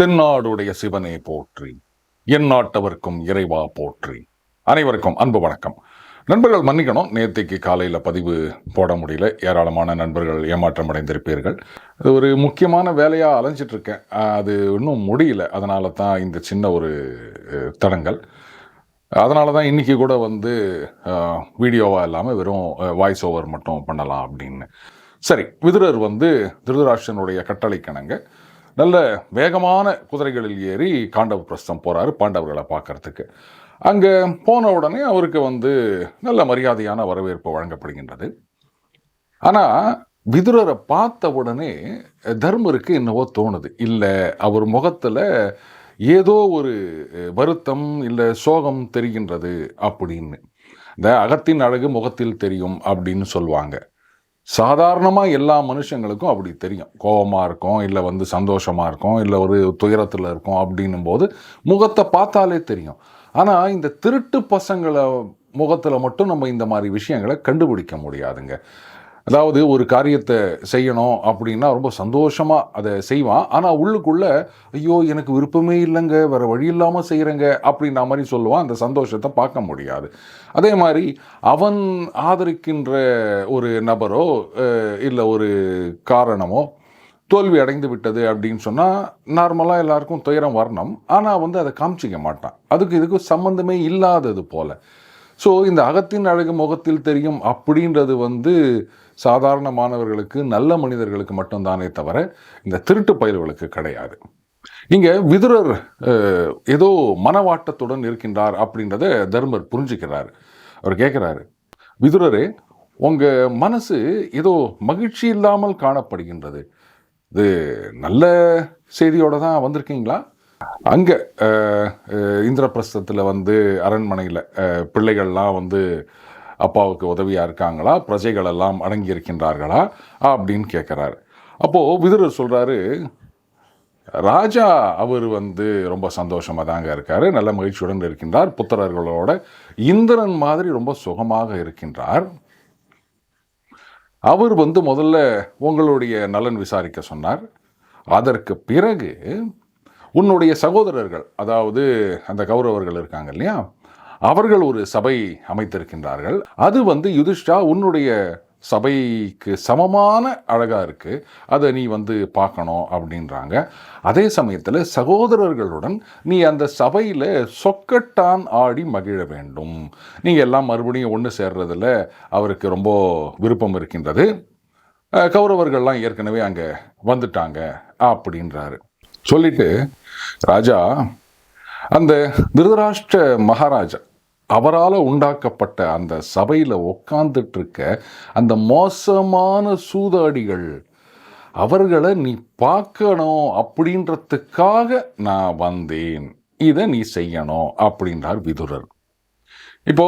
தென்னாடுடைய சிவனே போற்றி என் நாட்டவர்க்கும் இறைவா போற்றி. அனைவருக்கும் அன்பு வணக்கம். நண்பர்கள் மன்னிக்கணும். நேற்றைக்கு காலையில் பதிவு போட முடியல. ஏராளமான நண்பர்கள் ஏமாற்றம் அடைந்திருப்பீர்கள் இது ஒரு முக்கியமான வேலையாக அலைஞ்சிட்ருக்கேன். அது இன்னும் முடியல. அதனால தான் இந்த சின்ன ஒரு தடங்கள் அதனால தான் இன்றைக்கி கூட வந்து வீடியோவாக இல்லாமல் வெறும் வாய்ஸ் ஓவர் மட்டும் பண்ணலாம் அப்படின்னு. சரி விதுரர் வந்து திருதராஷ்டனுடைய கட்டளைக்கிணங்க. நல்ல வேகமான குதிரைகளில் ஏறி காண்டவ பிரஸ்தம் போகிறாரு பாண்டவர்களை பார்க்கறதுக்கு. அங்கே போன உடனே அவருக்கு வந்து நல்ல மரியாதையான வரவேற்பு வழங்கப்படுகின்றது. ஆனால் விதுரரை பார்த்த உடனே தர்மருக்கு என்னவோ தோணுது. இல்லை அவர் முகத்தில் ஏதோ ஒரு வருத்தம் இல்லை சோகம் தெரிகின்றது அப்படின்னு. இந்த அகத்தின் அழகு முகத்தில் தெரியும் அப்படின்னு சொல்லுவாங்க. சாதாரணமாக எல்லா மனுஷங்களுக்கும் அப்படி தெரியும். கோபமாக இருக்கும் இல்லை வந்து சந்தோஷமாக இருக்கும் இல்லை ஒரு துயரத்தில் இருக்கும் அப்படின்னும் போது முகத்தை பார்த்தாலே தெரியும். ஆனால் இந்த திருட்டு பசங்களை முகத்தில் மட்டும் நம்ம இந்த மாதிரி விஷயங்களை கண்டுபிடிக்க முடியாதுங்க. அதாவது ஒரு காரியத்தை செய்யணும் அப்படின்னா ரொம்ப சந்தோஷமாக அதை செய்வான். ஆனால் உள்ளுக்குள்ளே ஐயோ எனக்கு விருப்பமே இல்லைங்க வேறு வழி இல்லாமல் செய்கிறேங்க அப்படின்ற மாதிரி சொல்லுவான். அந்த சந்தோஷத்தை பார்க்க முடியாது. அதே மாதிரி அவன் ஆதரிக்கின்ற ஒரு நபரோ இல்லை ஒரு காரணமோ தோல்வி அடைந்து விட்டது அப்படின்னு சொன்னால் நார்மலாக எல்லாருக்கும் துயரம் வரணும். ஆனால் வந்து அதை காமிச்சிக்க மாட்டான். அதுக்கு இதுக்கு சம்மந்தமே இல்லாதது போல். ஸோ இந்த அகத்தின் அழகு முகத்தில் தெரியும் அப்படின்றது வந்து சாதாரண மாணவர்களுக்கு நல்ல மனிதர்களுக்கு மட்டும்தானே தவிர இந்த திருட்டு பயிர்களுக்கு கிடையாது. இங்கே விதுரர் ஏதோ மனவாட்டத்துடன் இருக்கின்றார் அப்படின்றத தர்மர் புரிஞ்சுக்கிறார். அவர் கேட்குறாரு விதுரரே உங்கள் மனசு ஏதோ மகிழ்ச்சி இல்லாமல் காணப்படுகின்றது. இது நல்ல செய்தியோடு தான் வந்திருக்கீங்களா? அங்கே இந்திரபிரஸ்தத்தில் வந்து அரண்மனையில் பிள்ளைகள்லாம் வந்து அப்பாவுக்கு உதவியாக இருக்காங்களா? பிரஜைகள் எல்லாம் அடங்கி இருக்கின்றார்களா அப்படின்னு கேட்குறாரு. அப்போது விதுரர் சொல்கிறாரு ராஜா அவர் வந்து ரொம்ப சந்தோஷமாக தாங்க இருக்கார். நல்ல மகிழ்ச்சியுடன் இருக்கின்றார். புத்திரர்களோட இந்திரன் மாதிரி ரொம்ப சுகமாக இருக்கின்றார். அவர் வந்து முதல்ல உங்களுடைய நலன் விசாரிக்க சொன்னார். அதற்கு பிறகு உன்னுடைய சகோதரர்கள் அதாவது அந்த கௌரவர்கள் இருக்காங்க இல்லையா? அவர்கள் ஒரு சபை அமைத்திருக்கின்றார்கள். அது வந்து யுதிஷ்டா உன்னுடைய சபைக்கு சமமான அழகாக இருக்குது அதை நீ வந்து பார்க்கணும் அப்படின்றாங்க. அதே சமயத்தில் சகோதரர்களுடன் நீ அந்த சபையில் சொக்கட்டான் ஆடி மகிழ வேண்டும். நீங்கள் எல்லாம் மறுபடியும் ஒன்று சேர்றதில் அவருக்கு ரொம்ப விருப்பம் இருக்கின்றது. கௌரவர்கள்லாம் ஏற்கனவே அங்கே வந்துட்டாங்க அப்படின்றாரு. சொல்லிட்டு ராஜா அந்த திருதராஷ்டிர மகாராஜா அவரால் உண்டாக்கப்பட்ட அந்த சபையில் உட்காந்துட்டு இருக்க அந்த மோசமான சூதாடிகள் அவர்களை நீ பார்க்கணும் அப்படின்றதுக்காக நான் வந்தேன். இதை நீ செய்யணும் அப்படின்றார் விதுரர். இப்போ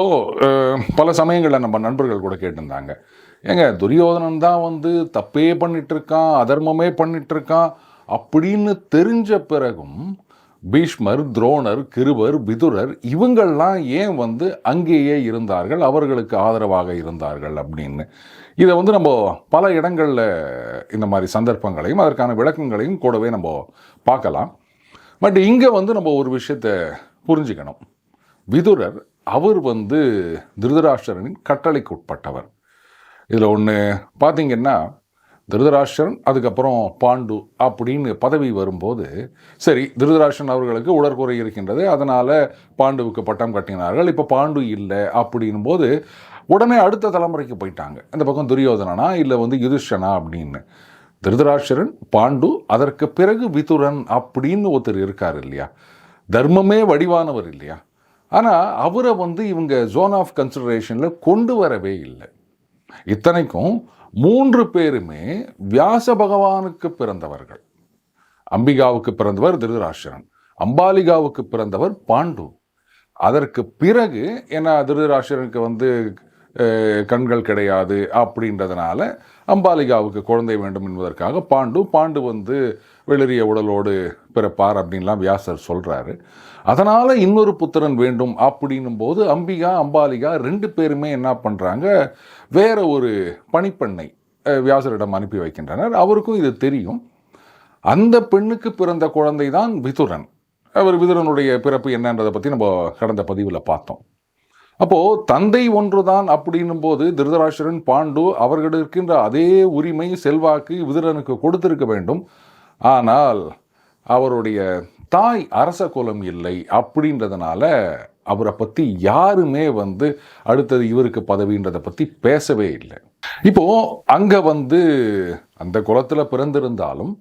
பல சமயங்களில் நம்ம நண்பர்கள் கூட கேட்டிருந்தாங்க. ஏங்க துரியோதனன் தான் வந்து தப்பே பண்ணிட்டு இருக்கான் அதர்மமே பண்ணிட்டு இருக்கான் அப்படின்னு தெரிஞ்ச பிறகும் பீஷ்மர் துரோணர் கிருபர் விதுரர் இவங்கள்லாம் ஏன் வந்து அங்கேயே இருந்தார்கள்? அவர்களுக்கு ஆதரவாக இருந்தார்கள் அப்படின்னு. இதை வந்து நம்ம பல இடங்களில் இந்த மாதிரி சந்தர்ப்பங்களையும் அதற்கான விளக்கங்களையும் கூடவே நம்ம பார்க்கலாம். பட் இங்கே வந்து நம்ம ஒரு விஷயத்தை புரிஞ்சுக்கணும். விதுரர் அவர் வந்து திருதராஷ்டிரனின் கட்டளைக்கு உட்பட்டவர். இதில் ஒன்று பார்த்தீங்கன்னா திருதராஷ்டிரன் அதுக்கப்புறம் பாண்டு அப்படின்னு பதவி வரும்போது சரி திருதராஷ்டிரன் அவர்களுக்கு உடற்குறை இருக்கின்றது அதனால் பாண்டுவுக்கு பட்டம் கட்டினார்கள். இப்போ பாண்டு இல்லை அப்படின்னும் போது உடனே அடுத்த தலைமுறைக்கு போயிட்டாங்க. இந்த பக்கம் துரியோதனனா இல்லை வந்து யுதிஷ்டனா அப்படின்னு. திருதராஷ்டிரன் பாண்டு அதற்கு பிறகு விதுரன் அப்படின்னு ஒருத்தர் இருக்கார் இல்லையா? தர்மமே வடிவானவர் இல்லையா? ஆனால் அவரை வந்து இவங்க ஜோன் ஆஃப் கன்சிடரேஷனில் கொண்டு வரவே இல்லை. இத்தனைக்கும் மூன்று பேருமே வியாச பகவானுக்கு பிறந்தவர்கள். அம்பிகாவுக்கு பிறந்தவர் திருதராஷ்டிரன் அம்பாலிகாவுக்கு பிறந்தவர் பாண்டு. அதற்கு பிறகு ஏன்னா திருதராஷ்டிரனுக்கு வந்து கண்கள் கிடையாது அப்படின்றதுனால அம்பாலிகாவுக்கு குழந்தை வேண்டும் என்பதற்காக பாண்டு பாண்டு வந்து வெளிறிய உடலோடு பிறப்பார் அப்படின்லாம் வியாசர் சொல்றாரு. அதனால இன்னொரு புத்திரன் வேண்டும் அப்படின்னும் போது அம்பிகா அம்பாலிகா ரெண்டு பேருமே என்ன பண்றாங்க வேற ஒரு பணிப்பெண்ணை வியாசரிடம் அனுப்பி வைக்கின்றனர். அவருக்கும் இது தெரியும். அந்த பெண்ணுக்கு பிறந்த குழந்தை தான் விதுரன். அவர் விதுரனுடைய பிறப்பு என்னன்றதை பற்றி நம்ம கடந்த பதிவில் பார்த்தோம். அப்போ தந்தை ஒன்றுதான் அப்படின்னும் போது திருதராஷ்டிரன் பாண்டு அவர்கள் இருக்கின்ற அதே உரிமை செல்வாக்கு விதுரனுக்கு கொடுத்திருக்க வேண்டும். ஆனால் அவருடைய தாய் அரச குலம் இல்லை அப்படின்றதுனால அவரை பற்றி யாருமே வந்து அடுத்தது இவருக்கு பதவின்றதை பற்றி பேசவே இல்லை. இப்போது அங்கே வந்து அந்த குலத்தில் பிறந்திருந்தாலும்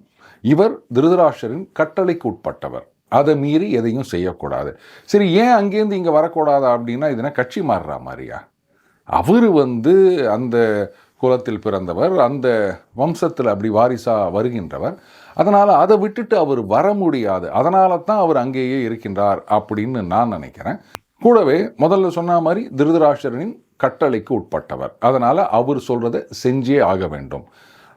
இவர் திருதராஷரின் கட்டளைக்கு உட்பட்டவர். அதை மீறி எதையும் செய்யக்கூடாது. சரி ஏன் அங்கேருந்து இங்கே வரக்கூடாது அப்படின்னா இதுனா கட்சி மாறுறா மாதிரியா? அவர் வந்து அந்த குலத்தில் பிறந்தவர் அந்த வம்சத்தில் அப்படி வாரிசா வருகின்றவர். அதனால் அதை விட்டுட்டு அவர் வர முடியாது. அதனால தான் அவர் அங்கேயே இருக்கின்றார் அப்படின்னு நான் நினைக்கிறேன். கூடவே முதல்ல சொன்ன மாதிரி திருதராஷ்டிரனின் கட்டளைக்கு உட்பட்டவர். அதனால் அவர் சொல்கிறத செஞ்சே ஆக வேண்டும்.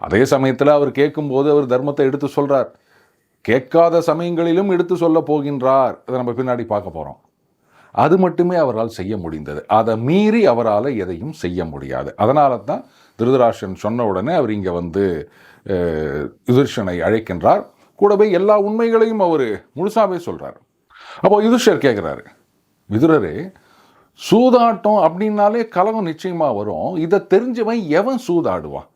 அதே சமயத்தில் அவர் கேட்கும்போது அவர் தர்மத்தை எடுத்து சொல்கிறார் கேட்காத சமயங்களிலும் எடுத்து சொல்ல போகின்றார். அதை நம்ம பின்னாடி பார்க்க போகிறோம் அது மட்டுமே அவரால் செய்ய முடிந்தது. அதை மீறி அவரால் எதையும் செய்ய முடியாது. அதனால தான் திருதராஷன் சொன்ன உடனே அவர் இங்கே வந்து யுதிர்ஷனை அழைக்கின்றார். கூடவே எல்லா உண்மைகளையும் அவர் முழுசாவே சொல்கிறார் அப்போ யுதிஷ்டர் கேட்குறாரு விதுரரே சூதாட்டம் அப்படின்னாலே கலகம் நிச்சயமாக வரும். இதை தெரிஞ்சவன் எவன் சூதாடுவான்?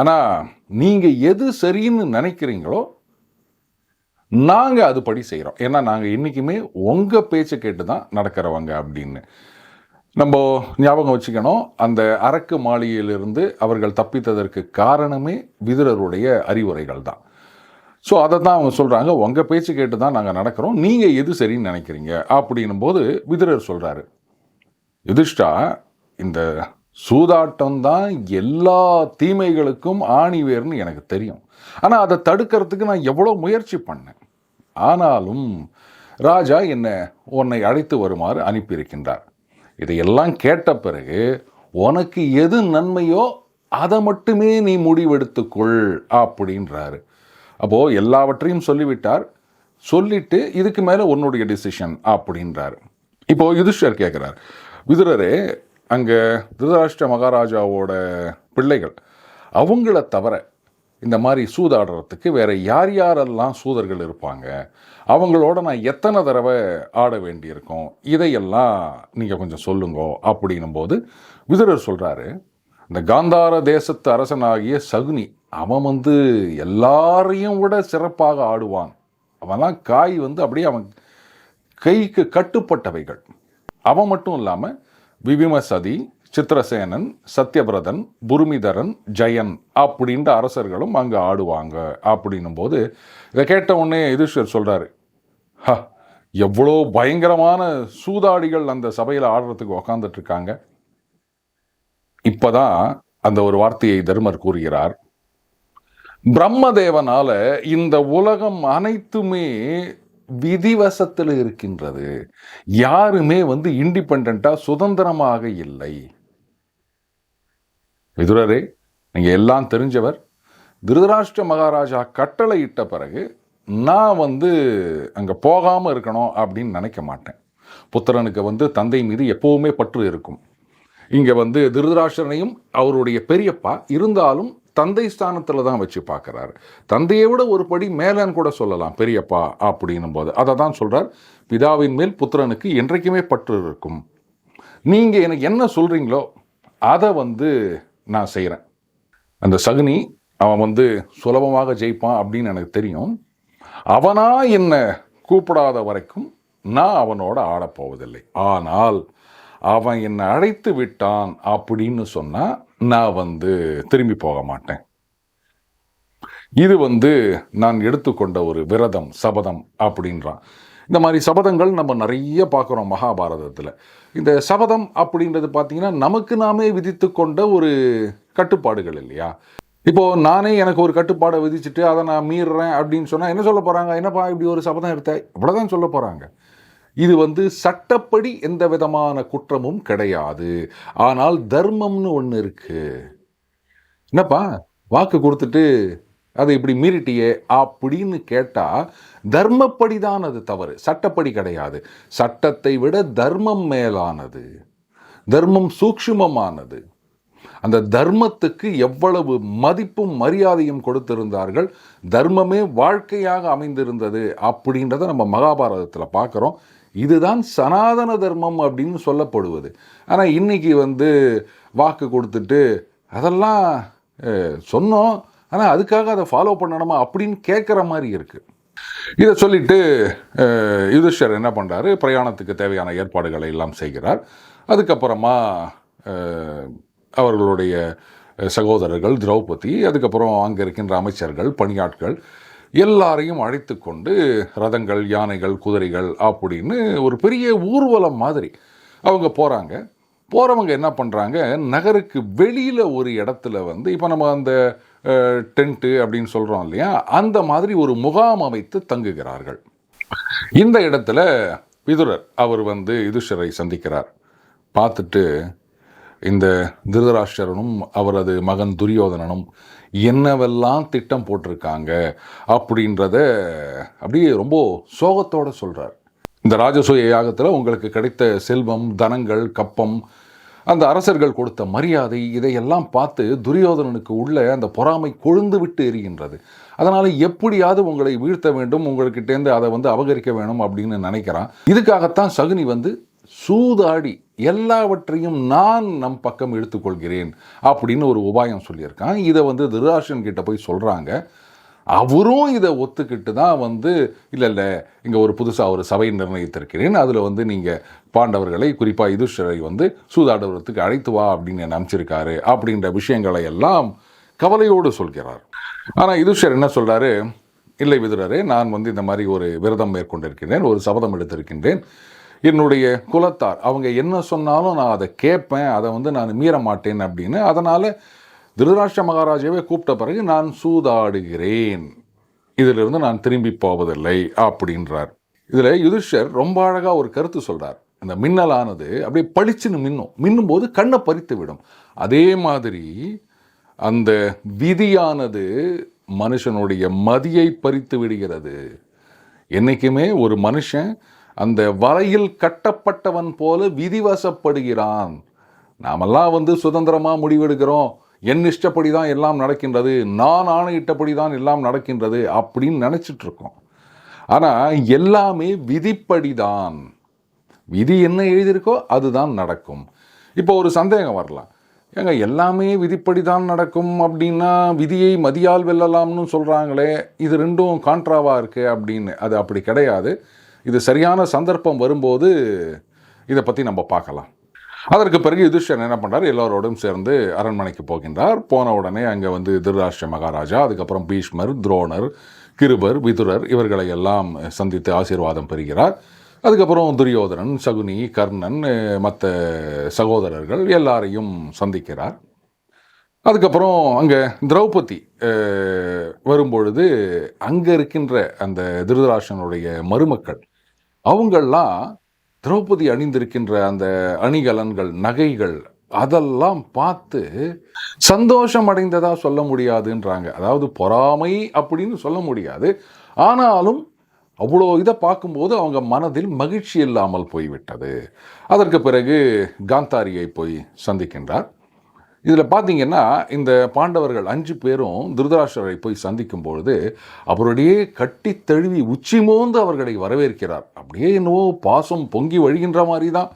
ஆனால் நீங்கள் எது சரின்னு நினைக்கிறீங்களோ நாங்கள் அதுபடி செய்கிறோம் ஏன்னா நாங்கள் இன்றைக்குமே உங்கள் பேச்சை கேட்டு தான் நடக்கிறவங்க அப்படின்னு. நம்ம ஞாபகம் வச்சுக்கணும் அந்த அரக்கு மாளிகையிலிருந்து அவர்கள் தப்பித்ததற்கு காரணமே விதுரருடைய அறிவுரைகள் தான். ஸோ அதை தான் அவங்க சொல்கிறாங்க உங்கள் பேச்சு கேட்டு தான் நாங்கள் நடக்கிறோம் நீங்கள் எது சரின்னு நினைக்கிறீங்க? அப்படின்னும் போது விதுரர் சொல்கிறாரு யுதிஷ்டா இந்த சூதாட்டம் தான் எல்லா தீமைகளுக்கும் ஆணிவேர்னு எனக்கு தெரியும். ஆனால் அதை தடுக்கிறதுக்கு நான் எவ்வளோ முயற்சி பண்ணேன். ஆனாலும் ராஜா என்னை உன்னை அழைத்து வருமாறு அனுப்பியிருக்கின்றார். இதையெல்லாம் கேட்ட பிறகு உனக்கு எது நன்மையோ அதை மட்டுமே நீ முடிவெடுத்துக்கொள் அப்படின்றாரு. அப்போது எல்லாவற்றையும் சொல்லிவிட்டார். சொல்லிட்டு இதுக்கு மேலே உன்னுடைய டிசிஷன் அப்படின்றார். இப்போ யுதிஷ்டர் கேட்குறார் விதுரரே அங்கே திருதராஷ்டிர மகாராஜாவோட பிள்ளைகள் அவங்கள தவிர இந்த மாதிரி சூதாடுறதுக்கு வேற யார் யாரெல்லாம் சூதர்கள் இருப்பாங்க? அவங்களோட நான் எத்தனை தடவை ஆட வேண்டியிருக்கும்? இதையெல்லாம் நீங்கள் கொஞ்சம் சொல்லுங்க அப்படின்னும் போது விதுரர் சொல்கிறாரு இந்த காந்தார தேசத்து அரசனாகிய சகுனி அவன் வந்து எல்லாரையும் விட சிறப்பாக ஆடுவான். அவன்லாம் காய் வந்து அப்படியே அவன் கைக்கு கட்டுப்பட்டவைகள். அவன் மட்டும் இல்லாமல் விபிமசதி சித்திரசேனன் சத்யபிரதன் புருமிதரன் ஜெயன் அப்படின்ற அரசர்களும் அங்கே ஆடுவாங்க. அப்படின்னும் போது இதை கேட்ட உடனே யுதிஷ்வர் சொல்கிறாரு ஹ எவ்வளோ பயங்கரமான சூதாடிகள் அந்த சபையில் ஆடுறதுக்கு உக்காந்துட்டு இருக்காங்க இப்பதான் அந்த ஒரு வார்த்தையை தர்மர் கூறுகிறார். பிரம்மதேவனால இந்த உலகம் அனைத்துமே விதிவசத்தில் இருக்கின்றது. யாருமே வந்து இண்டிபெண்டா சுதந்திரமாக இல்லை. விதுரரே நீங்கள் எல்லாம் தெரிஞ்சவர் திருதராஷ்டிர மகாராஜா கட்டளை இட்ட பிறகு நான் வந்து அங்கே போகாமல் இருக்கணும் அப்படின்னு நினைக்க மாட்டேன். புத்திரனுக்கு வந்து தந்தை மீது எப்போவுமே பற்று இருக்கும். இங்கே வந்து திருதராஷ்டிரனையும் அவருடைய பெரியப்பா இருந்தாலும் தந்தை ஸ்தானத்தில் தான் வச்சு பார்க்குறாரு தந்தையை விட ஒரு படி மேலன்னு கூட சொல்லலாம் பெரியப்பா அப்படின்னும் போது அதை தான் சொல்கிறார் பிதாவின் மேல் புத்திரனுக்கு என்றைக்குமே பற்று இருக்கும். நீங்கள் எனக்கு என்ன சொல்கிறீங்களோ அதை வந்து நான் செய்கிறேன் அந்த சகுனி அவன் வந்து சுலபமாக ஜெயிப்பான் அப்படின்னு எனக்கு தெரியும். அவனா என்னை? கூப்பிடாத வரைக்கும் நான் அவனோட ஆடப்போவதில்லை ஆனால் அவன் என்னை அழைத்து விட்டான் அப்படின்னு சொன்னால் நான் வந்து திரும்பி போக மாட்டேன். இது வந்து நான் எடுத்துக்கொண்ட ஒரு விரதம் சபதம் அப்படின்றான். இந்த மாதிரி சபதங்கள் நம்ம நிறைய பார்க்குறோம் மகாபாரதத்தில். இந்த சபதம் அப்படின்றது பார்த்திங்கன்னா நமக்கு நாமே விதித்து கொண்ட ஒரு கட்டுப்பாடுகள் இல்லையா? இப்போ நானே எனக்கு ஒரு கட்டுப்பாடை விதிச்சுட்டு அதை நான் மீறுறேன் அப்படின்னு சொன்னால் என்ன சொல்ல போகிறாங்க என்னப்பா இப்படி ஒரு சபதம் எடுத்த? இவ்வளோதான் சொல்ல போகிறாங்க இது வந்து சட்டப்படி எந்த விதமான குற்றமும் கிடையாது. ஆனால் தர்மம்னு ஒன்று இருக்கு. என்னப்பா? வாக்கு கொடுத்துட்டு அதை இப்படி மீறிட்டியே அப்படின்னு கேட்டால் தர்மப்படி தான் அது தவறு. சட்டப்படி கிடையாது. சட்டத்தை விட தர்மம் மேலானது. தர்மம் சூக்ஷ்மமானது. அந்த தர்மத்துக்கு எவ்வளவு மதிப்பும் மரியாதையும் கொடுத்திருந்தார்கள் தர்மமே வாழ்க்கையாக அமைந்திருந்தது அப்படின்றத நம்ம மகாபாரதத்தில் பார்க்குறோம். இதுதான் சனாதன தர்மம் அப்படின்னு சொல்லப்படுவது. ஆனால் இன்னைக்கு வந்து வாக்கு கொடுத்துட்டு அதெல்லாம் சொன்னோம். ஆனால் அதுக்காக அதை ஃபாலோ பண்ணணுமா அப்படின்னு கேட்குற மாதிரி இருக்குது இதை சொல்லிட்டு அஹ், யுதிஷ்டர் என்ன பண்ணுறாரு பிரயாணத்துக்கு தேவையான ஏற்பாடுகளை எல்லாம் செய்கிறார். அதுக்கப்புறமா அவர்களுடைய சகோதரர்கள் திரௌபதி அதுக்கப்புறம் அங்கே இருக்கின்ற அமைச்சர்கள் பணியாட்கள் எல்லாரையும் அழைத்து கொண்டு ரதங்கள் யானைகள் குதிரைகள் அப்படின்னு ஒரு பெரிய ஊர்வலம் மாதிரி அவங்க போகிறாங்க போகிறவங்க என்ன பண்ணுறாங்க நகருக்கு வெளியில் ஒரு இடத்துல வந்து இப்போ நம்ம அந்த டென்ட்டு அப்படின்னு சொல்கிறோம் இல்லையா? அந்த மாதிரி ஒரு முகாம் அமைத்து தங்குகிறார்கள். இந்த இடத்துல விதுரர் அவர் வந்து யுதிஷரை சந்திக்கிறார். பார்த்துட்டு இந்த திருதராஷ்டிரனும் அவரது மகன் துரியோதனனும் என்னவெல்லாம் திட்டம் போட்டிருக்காங்க அப்படின்றத அப்படியே ரொம்ப சோகத்தோட சொல்கிறார் இந்த ராஜசூய யாகத்தில் உங்களுக்கு கிடைத்த செல்வம் தனங்கள் கப்பம் அந்த அரசர்கள் கொடுத்த மரியாதை இதையெல்லாம் பார்த்து துரியோதனனுக்கு உள்ள அந்த பொறாமை கொழுந்து விட்டு எரிகின்றது. அதனால் எப்படியாவது உங்களை வீழ்த்த வேண்டும் உங்கள்கிட்டேருந்து அதை வந்து அபகரிக்க வேணும் அப்படின்னு நினைக்கிறான். இதுக்காகத்தான் சகுனி வந்து சூதாடி எல்லாவற்றையும் நான் நம் பக்கம் எடுத்துக்கொள்கிறேன் அப்படின்னு ஒரு உபாயம் சொல்லியிருக்கான். இதை வந்து திருராஷன் கிட்ட போய் சொல்கிறாங்க அவரும் இதை ஒத்துக்கிட்டு தான் வந்து இல்லை இல்லை இங்கே ஒரு புதுசாக ஒரு சபை நிர்ணயித்திருக்கிறேன். அதில் வந்து நீங்கள் பாண்டவர்களை குறிப்பாக யுதிஷ்டரை வந்து சூதாடுவதற்கு அழைத்து வா அப்படின்னு என்னை அப்படின்ற விஷயங்களை எல்லாம் கவலையோடு சொல்கிறார். ஆனால் யுதிஷ்டர் என்ன சொல்கிறாரு இல்லை விதுரரே நான் வந்து இந்த மாதிரி ஒரு விரதம் மேற்கொண்டிருக்கின்றேன் ஒரு சபதம் எடுத்திருக்கின்றேன். என்னுடைய குலத்தார். அவங்க என்ன சொன்னாலும் நான் அதை கேட்பேன் அதை வந்து நான் மீற மாட்டேன் அப்படின்னு. அதனால் திருதராஷ்டிர மகாராஜாவை கூப்பிட்ட பிறகு நான் சூதாடுகிறேன். இதிலிருந்து நான் திரும்பி போவதில்லை அப்படின்றார். இதில் யுதிஷர் ரொம்ப அழகாக ஒரு கருத்து சொல்கிறார் அந்த மின்னலானது அப்படியே பளிச்சுன்னு மின்னும். மின்னும் போது கண்ணை பறித்து விடும். அதே மாதிரி அந்த விதியானது மனுஷனுடைய மதியை பறித்து விடுகிறது. என்றைக்குமே ஒரு மனுஷன் அந்த வலையில் கட்டப்பட்டவன் போல விதிவசப்படுகிறான். நாமெல்லாம் வந்து சுதந்திரமாக முடிவெடுக்கிறோம். என் இஷ்டப்படி தான் எல்லாம் நடக்கின்றது. நான் ஆணையிட்டபடி தான் எல்லாம் நடக்கின்றது அப்படின்னு நினச்சிட்டு இருக்கோம் ஆனால் எல்லாமே விதிப்படி தான் விதி என்ன எழுதியிருக்கோ அதுதான் நடக்கும். இப்போ ஒரு சந்தேகம் வரலாம். ஏங்க எல்லாமே விதிப்படி தான் நடக்கும் அப்படின்னா விதியை மதியால் வெல்லலாம்னு சொல்கிறாங்களே இது ரெண்டும் கான்ட்ராவாக இருக்குது அப்படின்னு. அது அப்படி கிடையாது. இது சரியான சந்தர்ப்பம் வரும்போது இதை பற்றி நம்ம பார்க்கலாம். அதற்கு பிறகு யுதிஷ்டன் என்ன பண்ணுறார் எல்லோரோடும் சேர்ந்து அரண்மனைக்கு போகின்றார். போன உடனே அங்கே வந்து திருராஷ்டிர மகாராஜா அதுக்கப்புறம் பீஷ்மர் துரோணர் கிருபர் விதுரர் இவர்களை எல்லாம் சந்தித்து ஆசீர்வாதம் பெறுகிறார். அதுக்கப்புறம் துரியோதனன் சகுனி கர்ணன் மற்ற சகோதரர்கள் எல்லாரையும் சந்திக்கிறார். அதுக்கப்புறம் அங்கே திரௌபதி வரும்பொழுது அங்கே இருக்கின்ற அந்த திருதராஷனுடைய மருமக்கள் அவங்கள்லாம் திரௌபதி அணிந்திருக்கின்ற அந்த அணிகலன்கள் நகைகள் அதெல்லாம் பார்த்து சந்தோஷம் அடைந்ததா சொல்ல முடியாதுன்றாங்க. அதாவது பொறாமை அப்படின்னு சொல்ல முடியாது. ஆனாலும் அவ்வளோ இதை பார்க்கும்போது அவங்க மனதில் மகிழ்ச்சி இல்லாமல் போய்விட்டது. அதற்கு பிறகு காந்தாரியை போய் சந்திக்கின்றார். இதில் பார்த்தீங்கன்னா இந்த பாண்டவர்கள் அஞ்சு பேரும் திருதராஷ்டரை போய் சந்திக்கும் பொழுது அவருடைய கட்டி தழுவி உச்சி மோந்து அவர்களை வரவேற்கிறார். அப்படியே என்னவோ பாசம் பொங்கி வழிகின்ற மாதிரி தான்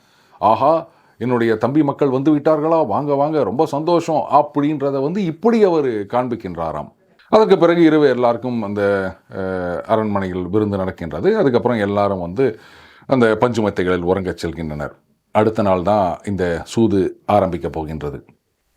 ஆஹா என்னுடைய தம்பி மக்கள் வந்து விட்டார்களா? வாங்க வாங்க ரொம்ப சந்தோஷம் அப்படின்றத வந்து இப்படி அவர் காண்பிக்கின்றாராம். அதற்கு பிறகு இரவு எல்லாருக்கும் அந்த அரண்மனையில் விருந்து நடக்கின்றது. அதுக்கப்புறம் எல்லாரும் வந்து அந்த பஞ்சுமத்தைகளில் உறங்கச் செல்கின்றனர். அடுத்த நாள் தான் இந்த சூது ஆரம்பிக்கப் போகின்றது.